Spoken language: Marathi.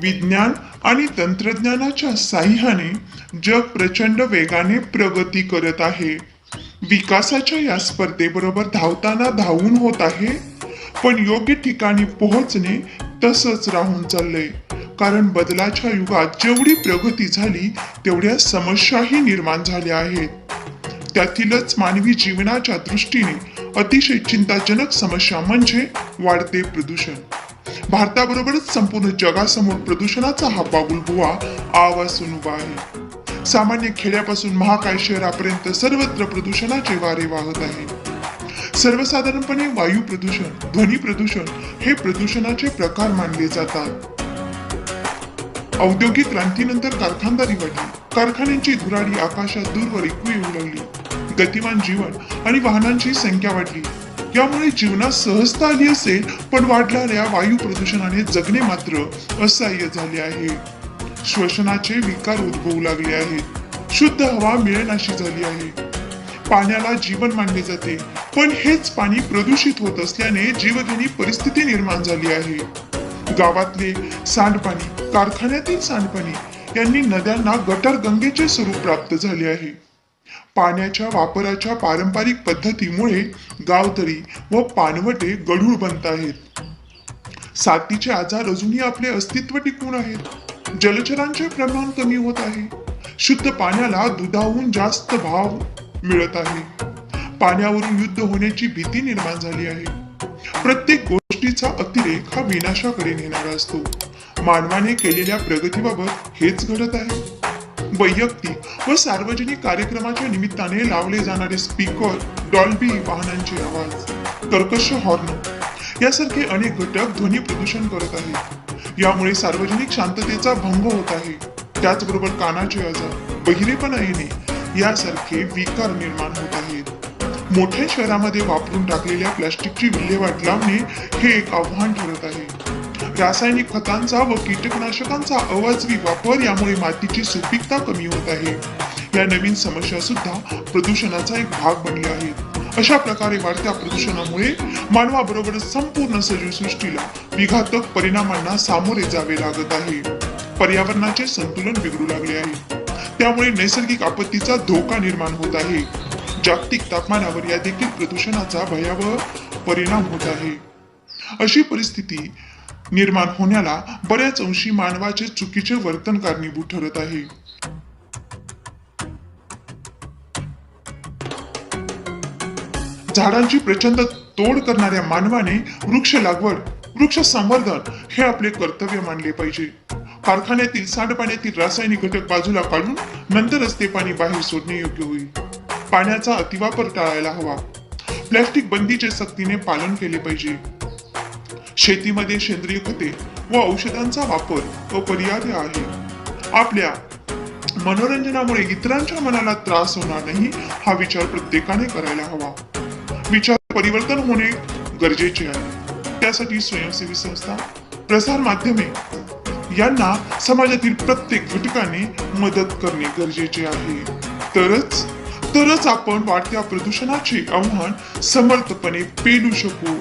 विज्ञान आणि तंत्रज्ञानाच्या साह्याने जग प्रचंड वेगाने प्रगती करत आहे. विकासाच्या या स्पर्धेबरोबर धावताना धावून होत आहे पण योग्य ठिकाणी पोहोचणे तसंच राहून चाललंय. कारण बदलाच्या युगात जेवढी प्रगती झाली तेवढ्या समस्याही निर्माण झाल्या आहेत. त्यातीलच मानवी जीवनाच्या दृष्टीने अतिशय चिंताजनक समस्या म्हणजे वाढते प्रदूषण. भारताबरोबरच संपूर्ण जगासमोर प्रदूषणाचा हा बागुलबुवा आवासून उभा आहे. सामान्य खेड्यापासून महाकाय शहरापर्यंत सर्वत्र प्रदूषणाचे वारे वाहत आहे. सर्वसाधारणपणे वायू प्रदूषण ध्वनी प्रदूषण हे प्रदूषणाचे प्रकार मानले जातात. औद्योगिक क्रांतीनंतर कारखानदारी वाढली. कारखान्यांची धुराडी आकाशात दूरवर ऐकू येऊ लागली. गतिमान जीवन आणि वाहनांची संख्या वाढली. यामुळे जीवनात सहजता आली असेल पण वाढणाऱ्या वायू प्रदूषणाने जगणे मात्र असह्य झाले आहे. श्वसनाचे विकार उद्भवू लागले आहेत. शुद्ध हवा मिळेनाशी झाली आहे. पाण्याला जीवन मानले जाते पण हेच पाणी प्रदूषित होत असल्याने जीवघेणी परिस्थिती निर्माण झाली आहे. गावातले सांडपाणी कारखान्यातील सांडपाणी यांनी नद्यांना गटर गंगेचे स्वरूप प्राप्त झाले आहे. पाण्याच्या वापराच्या पारंपरिक पद्धतीमुळे गावतरी व पानवटे गढूळ बनत आहेत. साथीचे आजार अजूनही आपले अस्तित्व टिकून आहेत. जलचरांचे प्रमाण कमी होत आहे. शुद्ध पाण्याला दुधाहून जास्त भाव मिळत आहे. पाण्यावरून युद्ध होण्याची भीती निर्माण झाली आहे. प्रत्येक गोष्टीचा अतिरेक हा विनाशाकडे नेणारा असतो. मानवाने केलेल्या प्रगतीबाबत हेच घडत आहे. वैयक्तिक व सार्वजनिक कार्यक्रमाच्या निमित्ताने लावले जाणारे स्पीकर डॉल्बी वाहनांचे आवाज कर्कश हॉर्न यासारखे अनेक घटक ध्वनी प्रदूषण करत आहेत. यामुळे सार्वजनिक शांततेचा भंग होत आहे. त्याचबरोबर कानाचे आजार बहिरेपणा येणे यासारखे विकार निर्माण होत आहेत. मोठ्या शहरामध्ये वापरून टाकलेल्या प्लास्टिकची विल्हेवाट लावणे हे एक आव्हान ठरत आहे. रासायनिक खतांचा व कीटकनाशकांचा अवाजवी वापर यामुळे मातीची सुपीकता कमी होत आहे. या नवीन समस्या सुद्धा प्रदूषणाचा एक भाग बनल्या आहेत. अशा प्रकारे वाढत्या प्रदूषणामुळे मानवाबरोबरच संपूर्ण सजीव सृष्टीला विघातक परिणामांना सामोरे जावे लागत आहे. पर्यावरणाचे संतुलन बिघडू लागले आहे. त्यामुळे नैसर्गिक आपत्तीचा धोका निर्माण होत आहे. जागतिक तापमानावर या देखील प्रदूषणाचा भयावह परिणाम होत आहे. अशी परिस्थिती निर्माण होण्याला बऱ्याच अंशी मानवाचे चुकीचे वर्तन कारणीभूत ठरत आहे. झाडांची प्रचंड तोड करणाऱ्या मानवाने वृक्ष लागवड वृक्ष संवर्धन हे आपले कर्तव्य मानले पाहिजे. कारखान्यातील सांडपाण्यातील रासायनिक घटक बाजूला काढून नंतरच ते पाणी बाहेर सोडणे योग्य होईल. पाण्याचा अतिवापर टाळायला हवा. प्लॅस्टिक बंदीचे सक्तीने पालन केले पाहिजे. शेतीमध्ये सेंद्रिय खते व औषधांचा वापर अपरिहार्य आहे. आपल्या मनोरंजनामुळे इतरांच्या मनाला त्रास होणार नाही हा विचार प्रत्येकाने करायला हवा. विचार परिवर्तन होणे गरजेचे आहे. त्यासाठी स्वयंसेवी संस्था प्रसार माध्यमे यांना समाजातील प्रत्येक घटकाने मदत करणे गरजेचे आहे. तरच तरच आपण वाढत्या प्रदूषणाचे आव्हान समर्थपणे पेलू शकू.